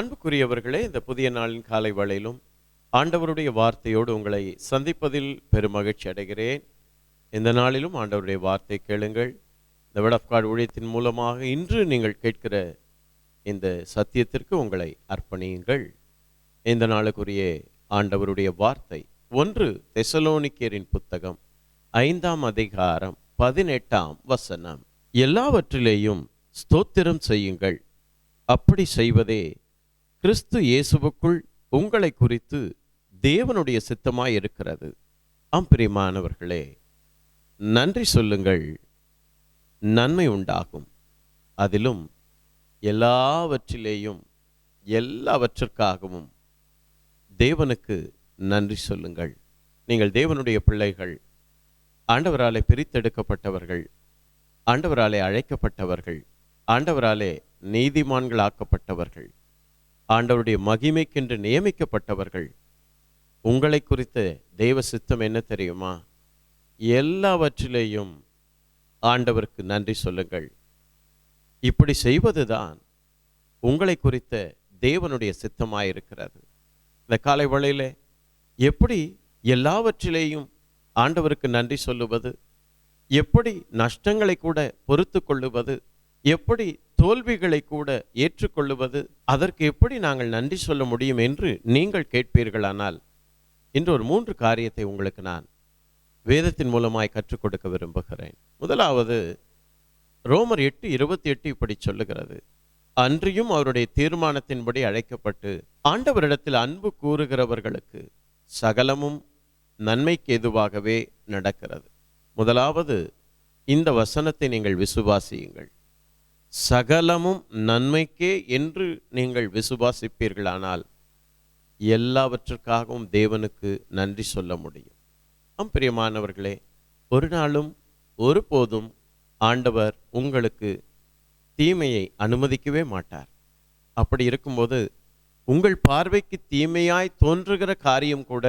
அன்புக்குரியவர்களே இந்த புதிய நாளின் காலை வேளையிலும் ஆண்டவருடைய வார்த்தையோடு உங்களை சந்திப்பதில் பெருமகிழ்ச்சி அடைகிறேன். இந்த நாளிலும் ஆண்டவருடைய வார்த்தை கேளுங்கள். இந்த வேர்ட் ஆஃப் கார்டு ஊழியத்தின் மூலமாக இன்று நீங்கள் கேட்கிற இந்த சத்தியத்திற்கு உங்களை அர்ப்பணியுங்கள். இந்த நாளுக்குரிய ஆண்டவருடைய வார்த்தை ஒன்று தெசலோனிக்கேரின் புத்தகம் ஐந்தாம் அதிகாரம் பதினெட்டாம் வசனம். எல்லாவற்றிலேயும் ஸ்தோத்திரம் செய்யுங்கள். அப்படி செய்வதே கிறிஸ்து இயேசுவுக்குள் உங்களை குறித்து தேவனுடைய சித்தமாய் இருக்கிறது. அம்பிரியமானவர்களே நன்றி சொல்லுங்கள். நன்மை உண்டாகும். அதிலும் எல்லாவற்றிலேயும் எல்லாவற்றிற்காகவும் தேவனுக்கு நன்றி சொல்லுங்கள். நீங்கள் தேவனுடைய பிள்ளைகள் ஆண்டவராலே பிரித்தெடுக்கப்பட்டவர்கள் ஆண்டவராலே அழைக்கப்பட்டவர்கள் ஆண்டவராலே நீதிமான்களாக்கப்பட்டவர்கள் ஆண்டவருடைய மகிமைக்கென்று நியமிக்கப்பட்டவர்கள். உங்களை குறித்த தெய்வ சித்தம் என்ன தெரியுமா? எல்லாவற்றிலேயும் ஆண்டவருக்கு நன்றி சொல்லுங்கள். இப்படி செய்வதுதான் உங்களை குறித்த தேவனுடைய சித்தமாயிருக்கிறது. இந்த காலை வழியில் எப்படி எல்லாவற்றிலேயும் ஆண்டவருக்கு நன்றி சொல்லுவது? எப்படி நஷ்டங்களை கூட பொறுத்து கொள்ளுவது எப்படி தோல்விகளை கூட ஏற்றுக்கொள்ளுவது அதற்கு எப்படி நாங்கள் நன்றி சொல்ல முடியும் என்று நீங்கள் கேட்பீர்களானால் இன்று ஒரு மூன்று காரியத்தை உங்களுக்கு நான் வேதத்தின் மூலமாய் கற்றுக் கொடுக்க விரும்புகிறேன். முதலாவது ரோமர் எட்டு இருபத்தி எட்டு இப்படி சொல்லுகிறது. அன்றியும் அவருடைய தீர்மானத்தின்படி அழைக்கப்பட்டு ஆண்டவரிடத்தில் அன்பு கூறுகிறவர்களுக்கு சகலமும் நன்மைக்கு எதுவாகவே நடக்கிறது. முதலாவது இந்த வசனத்தை நீங்கள் விசுவாசியுங்கள். சகலமும் நன்மைக்கே என்று நீங்கள் விசுவாசிப்பீர்களானால் எல்லாவற்றிற்காகவும் தேவனுக்கு நன்றி சொல்ல முடியும். ஆம் பிரியமானவர்களே ஒரு நாளும் ஒருபோதும் ஆண்டவர் உங்களுக்கு தீமையை அனுமதிக்கவே மாட்டார். அப்படி இருக்கும்போது உங்கள் பார்வைக்கு தீமையாய் தோன்றுகிற காரியம் கூட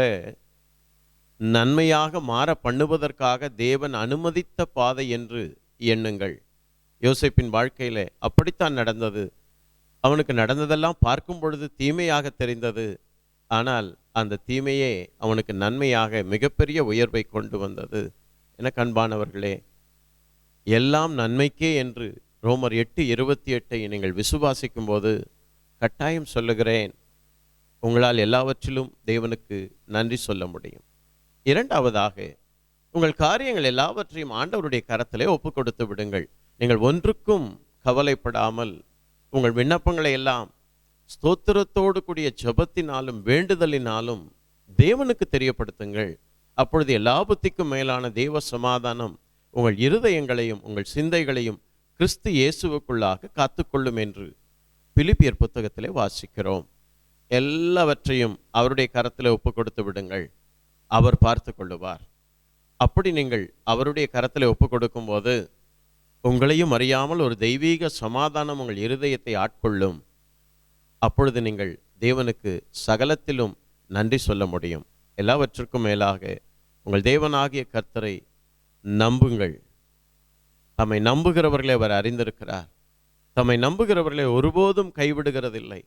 நன்மையாக மாற பண்ணுவதற்காக தேவன் அனுமதித்த பாதை என்று எண்ணுங்கள். யோசிப்பின் வாழ்க்கையில அப்படித்தான் நடந்தது. அவனுக்கு நடந்ததெல்லாம் பார்க்கும் பொழுது தீமையாக தெரிந்தது. ஆனால் அந்த தீமையே அவனுக்கு நன்மையாக மிகப்பெரிய உயர்வை கொண்டு வந்தது. என கண்பானவர்களே எல்லாம் நன்மைக்கே என்று ரோமர் எட்டு இருபத்தி எட்டை நீங்கள் விசுவாசிக்கும் போது கட்டாயம் சொல்லுகிறேன் உங்களால் எல்லாவற்றிலும் தேவனுக்கு நன்றி சொல்ல முடியும். இரண்டாவதாக உங்கள் காரியங்கள் எல்லாவற்றையும் ஆண்டவருடைய கரத்திலே ஒப்பு கொடுத்து விடுங்கள். நீங்கள் ஒன்றுக்கும் கவலைப்படாமல் உங்கள் விண்ணப்பங்களை எல்லாம் ஸ்தோத்திரத்தோடு கூடிய ஜபத்தினாலும் வேண்டுதலினாலும் தேவனுக்கு தெரியப்படுத்துங்கள். அப்பொழுது எல்லா புத்திக்கும் மேலான தேவ சமாதானம் உங்கள் இருதயங்களையும் உங்கள் சிந்தைகளையும் கிறிஸ்து இயேசுவுக்குள்ளாக காத்துக்கொள்ளும் என்று பிலிப்பியர் புத்தகத்திலே வாசிக்கிறோம். எல்லாவற்றையும் அவருடைய கரத்தில் ஒப்பு கொடுத்து விடுங்கள். அவர் பார்த்து கொள்ளுவார். அப்படி நீங்கள் அவருடைய கரத்தில் ஒப்பு கொடுக்கும்போது உங்களையும் அறியாமல் ஒரு தெய்வீக சமாதானம் உங்கள் இருதயத்தை ஆட்கொள்ளும். அப்பொழுது நீங்கள் தேவனுக்கு சகலத்திலும் நன்றி சொல்ல முடியும். எல்லாவற்றிற்கும் மேலாக உங்கள் தேவனாகிய கர்த்தரை நம்புங்கள். தம்மை நம்புகிறவர்களை அவர் அறிந்திருக்கிறார். தம்மை நம்புகிறவர்களை ஒருபோதும் கைவிடுகிறதில்லை.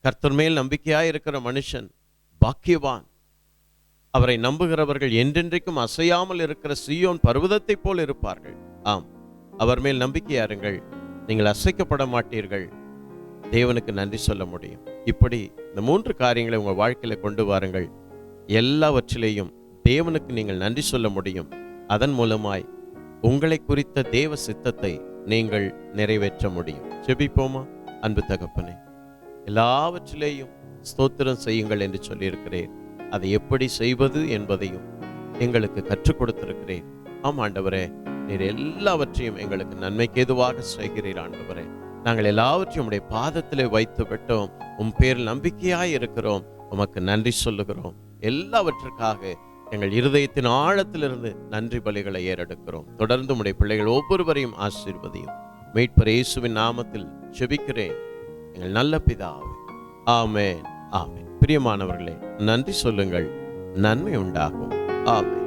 கர்த்தர் மேல் நம்பிக்கையாக இருக்கிற மனுஷன் பாக்கியவான். அவரை நம்புகிறவர்கள் என்றென்றைக்கும் அசையாமல் இருக்கிற சியோன் பர்வதத்தைப் போல் இருப்பார்கள். ஆம். அவர் மேல் நம்பிக்கையாருங்கள் நீங்கள் அசைக்கப்பட மாட்டீர்கள். தேவனுக்கு நன்றி சொல்ல முடியும். இப்படி இந்த மூன்று காரியங்களை உங்கள் வாழ்க்கையில கொண்டு வாருங்கள். எல்லாவற்றிலேயும் தேவனுக்கு நீங்கள் நன்றி சொல்ல முடியும். அதன் மூலமாய் உங்களை குறித்த தேவ சித்தத்தை நீங்கள் நிறைவேற்ற முடியும். செபிப்போமா அன்பு தகப்பனே எல்லாவற்றிலேயும் ஸ்தோத்திரம் செய்யுங்கள் என்று சொல்லியிருக்கிறேன். அதை எப்படி செய்வது என்பதையும் எங்களுக்கு கற்றுக் கொடுத்திருக்கிறேன். ஆம் ஆண்டவரே. நீர் எல்லாவற்றையும் எங்களுக்கு நன்மைக்கு எதுவாக செய்கிறீர் ஆண்டவரே. நாங்கள் எல்லாவற்றையும் உடைய பாதத்திலே வைத்து விட்டோம். உம் பேர் நம்பிக்கையாய் இருக்கிறோம். உமக்கு நன்றி சொல்லுகிறோம். எல்லாவற்றுக்காக எங்கள் இருதயத்தின் ஆழத்திலிருந்து நன்றி பலிகளை ஏறெடுக்கிறோம். தொடர்ந்து உடைய பிள்ளைகள் ஒவ்வொருவரையும் ஆசீர்வதியும். மீட்பர் இயேசுவின் நாமத்தில் செபிக்கிறேன். எங்கள் நல்ல பிதாவே. ஆமேன். ஆமேன். பிரியமானவர்களே நன்றி சொல்லுங்கள். நன்மை உண்டாகும். ஆமேன்.